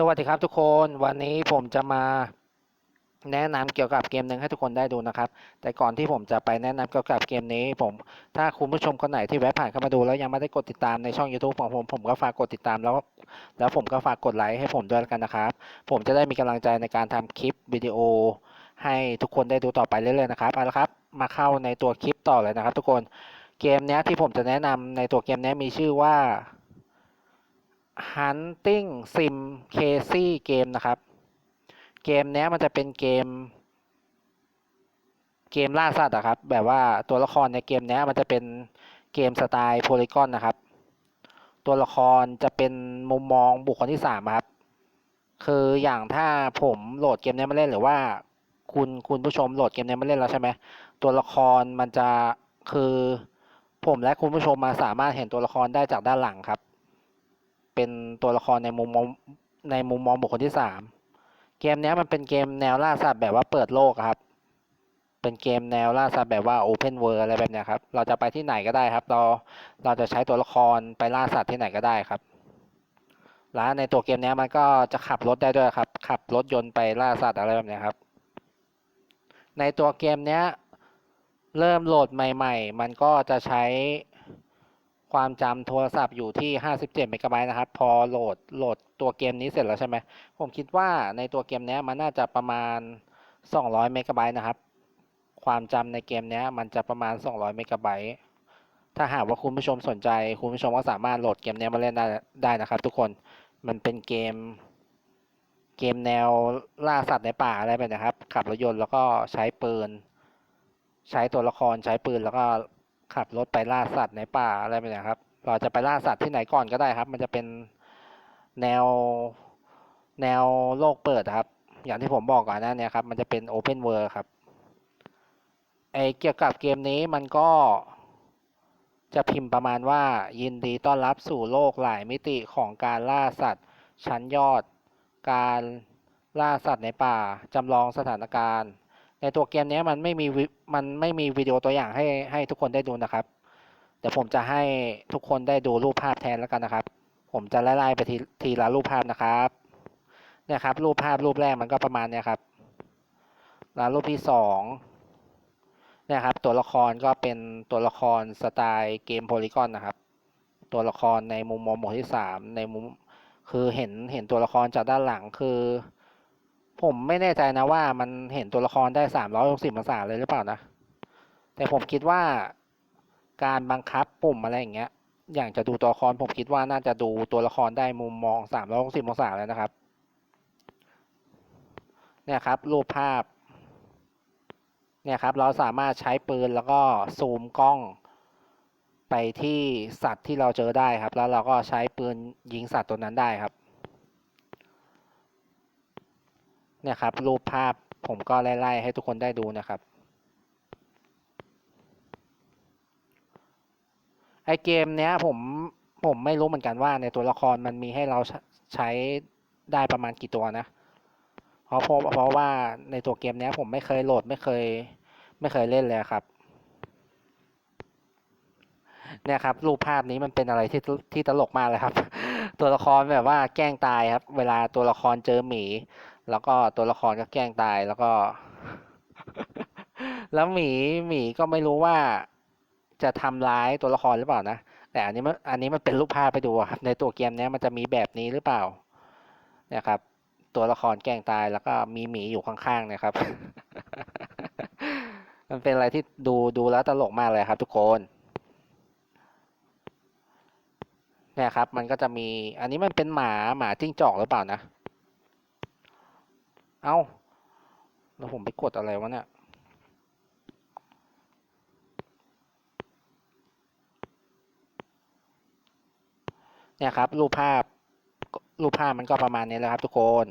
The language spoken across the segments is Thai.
สวัสดีครับทุกคนวันนี้ผมจะมาแนะนำเกี่ยวกับเกมหนึ่งให้ทุกคนได้ดูนะครับ แต่ก่อนที่ผมจะไปแนะนำเกี่ยวกับเกมนี้ ผมถ้าคุณผู้ชมคนไหนที่แวะผ่านเข้ามาดูแล้วยังไม่ได้กดติดตามในช่อง YouTube ของผมผมก็ฝากกดติดตามแล้ว แล้วผมก็ฝากกดไลค์ให้ผมด้วยแล้วกันนะครับ ผมจะได้มีกำลังใจในการทำคลิปวิดีโอ ให้ทุกคนได้ดูต่อไปเรื่อยๆนะครับเอาละครับ มาเข้าในตัวคลิปต่อเลยนะครับ ทุกคนเกมนี้ที่ผมจะแนะนำในตัวเกมนี้มีชื่อว่า Hunting Sim Casey Game นะครับ เกมเนี้ยมันจะเป็นเกม เกมล่าสัตว์อะครับ แบบว่าตัวละครในเกมเนี้ยมันจะเป็นเกมสไตล์โพลีกอนนะครับ ตัวละครจะเป็นมุมมองบุคคลที่สามครับ คืออย่างถ้าผมโหลดเกมเนี้ยมาเล่นหรือว่า คุณคุณผู้ชมโหลดเกมเนี้ยมาเล่นแล้วใช่ไหมตัวละครมันจะคือผมและคุณผู้ชมมาสามารถเห็นตัวละครได้จากด้านหลังครับ เป็นตัวละครในมุมมองในมุมมองบุคคลที่สามเกมเนี้ยมันเป็นเกมแนวล่าสัตว์แบบว่าเปิดโลกครับ เป็นเกมแนวล่าสัตว์แบบว่า Open World อะไรแบบเนี้ยครับ เราจะไปที่ไหนก็ได้ครับ เราเราจะใช้ตัวละครไปล่าสัตว์ที่ไหนก็ได้ครับ แล้วในตัวเกมเนี้ยมันก็จะขับรถได้ด้วยครับ ขับรถยนต์ไปล่าสัตว์อะไรแบบเนี้ยครับ ในตัวเกมเนี้ยเริ่มโหลดใหม่ ๆ มันก็จะใช้ ความจำโทรศัพท์อยู่ที่ 57 เมกะไบต์นะครับ พอโหลดโหลดตัวเกมนี้เสร็จแล้วใช่ไหม ผมคิดว่าในตัวเกมนี้มันน่าจะประมาณ 200 เมกะไบต์นะครับ ความจำในเกมนี้มันจะประมาณ 200 เมกะไบต์ถ้าหากว่าคุณผู้ชมสนใจ คุณผู้ชมก็สามารถโหลดเกมนี้มาเล่นได้ได้นะครับ ทุกคน มันเป็นเกม เกมแนวล่าสัตว์ในป่าอะไรแบบนี้ครับ ขับรถยนต์แล้วก็ใช้ปืน ใช้ตัวละครใช้ปืนแล้วก็ ขับรถไปล่าสัตว์ในป่าอะไรแบบนี้ครับ เราจะไปล่าสัตว์ที่ไหนก่อนก็ได้ครับ มันจะเป็นแนวแนวโลกเปิดครับ อย่างที่ผมบอกก่อนหน้านี้ครับ มันจะเป็น Open World ครับไอเกี่ยวกับเกมนี้มันก็จะพิมพ์ประมาณว่ายินดีต้อนรับสู่โลกหลายมิติของการล่าสัตว์ ชั้นยอด การล่าสัตว์ในป่าจำลองสถานการณ์ ในตัวเกมนี้มันไม่มีวิมันไม่มีวิดีโอตัวอย่างให้ให้ทุกคนได้ดูนะครับเดี๋ยวผมจะให้ทุกคนได้ดูรูปภาพแทนแล้วกันนะครับ ผมจะไล่ๆไปทีทีละรูปภาพนะครับเนี่ยครับรูปภาพรูปแรกมันก็ประมาณเนี้ยครับ แล้วรูปที่สองเนี่ยครับตัวละครก็เป็นตัวละครสไตล์เกมโพลีกอนนะครับ ตัวละครในมุมมองหมู่ที่สามในมุมคือเห็นเห็นตัวละครจากด้านหลังคือ ผมไม่แน่ใจนะว่ามันเห็นตัวละครได้สามร้อยหกสิบองศาเลยหรือเปล่านะ แต่ผมคิดว่าการบังคับปุ่มอะไรอย่างเงี้ย อย่างจะดูตัวละครผมคิดว่าน่าจะดูตัวละครได้มุมมองสามร้อยหกสิบองศาแล้วนะครับ เนี่ยครับรูปภาพ เนี่ยครับเราสามารถใช้ปืนแล้วก็ซูมกล้องไปที่สัตว์ที่เราเจอได้ครับ แล้วเราก็ใช้ปืนยิงสัตว์ตัวนั้นได้ครับ เนี่ยครับรูปภาพผมก็ไล่ๆให้ทุกคนได้ดูนะครับไอเกมเนี้ยผมผมไม่รู้เหมือนกันว่าในตัวละครมันมีให้เราใช้ใช้ได้ประมาณกี่ตัวนะเพราะเพราะเพราะว่าในตัวเกมเนี้ยผมไม่เคยโหลดไม่เคยไม่เคยเล่นเลยครับเนี่ยครับรูปภาพนี้มันเป็นอะไรที่ที่ตลกมากเลยครับ ตัวละครแบบว่าแกล้งตายครับ เวลาตัวละครเจอหมี แล้วก็ตัวละครก็แกล้งตายแล้วก็ แล้วหมีหมีก็ไม่รู้ว่าจะทำร้ายตัวละครหรือเปล่านะ แต่อันนี้มันอันนี้มันเป็นรูปภาพไปดูครับ ในตัวเกมเนี้ยมันจะมีแบบนี้หรือเปล่าเนี่ยครับ ตัวละครแกล้งตายแล้วก็มีหมีอยู่ข้างๆเนะครับ มันเป็นอะไรที่ดูดูแล้วตลกมากเลยครับ ทุกคนเนี่ยครับ มันก็จะมี อันนี้มันเป็นหมาหมาจิ้งจอกหรือเปล่านะ เอ้า แล้วผมไปกดอะไรวะเนี่ย เนี่ยครับ รูปภาพ รูปภาพมันก็ประมาณนี้แล้วครับทุกคน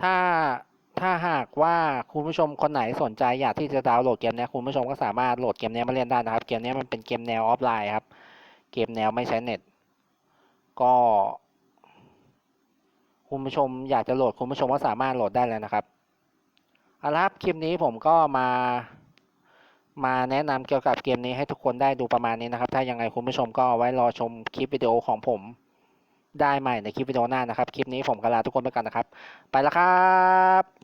ถ้า ถ้าหากว่าคุณผู้ชมคนไหนสนใจอยากที่จะดาวน์โหลดเกมนี้คุณผู้ชมก็สามารถโหลดเกมนี้มาเล่นได้นะครับ เกมนี้มันเป็นเกมแนวออฟไลน์ครับ เกมแนวไม่ใช้เน็ต ก็ คุณผู้ชมอยากจะโหลดคุณผู้ชมก็สามารถโหลดได้เลยนะครับเอาละครับคลิปนี้ผมก็มา มาแนะนำเกี่ยวกับเกมนี้ให้ทุกคนได้ดูประมาณนี้นะครับ ถ้ายังไงคุณผู้ชมก็ไว้รอชมคลิปวิดีโอของผมได้ใหม่ในคลิปวิดีโอหน้านะครับ คลิปนี้ผมกลาทุกคนไปก่อนนะครับ ไปแล้วครับ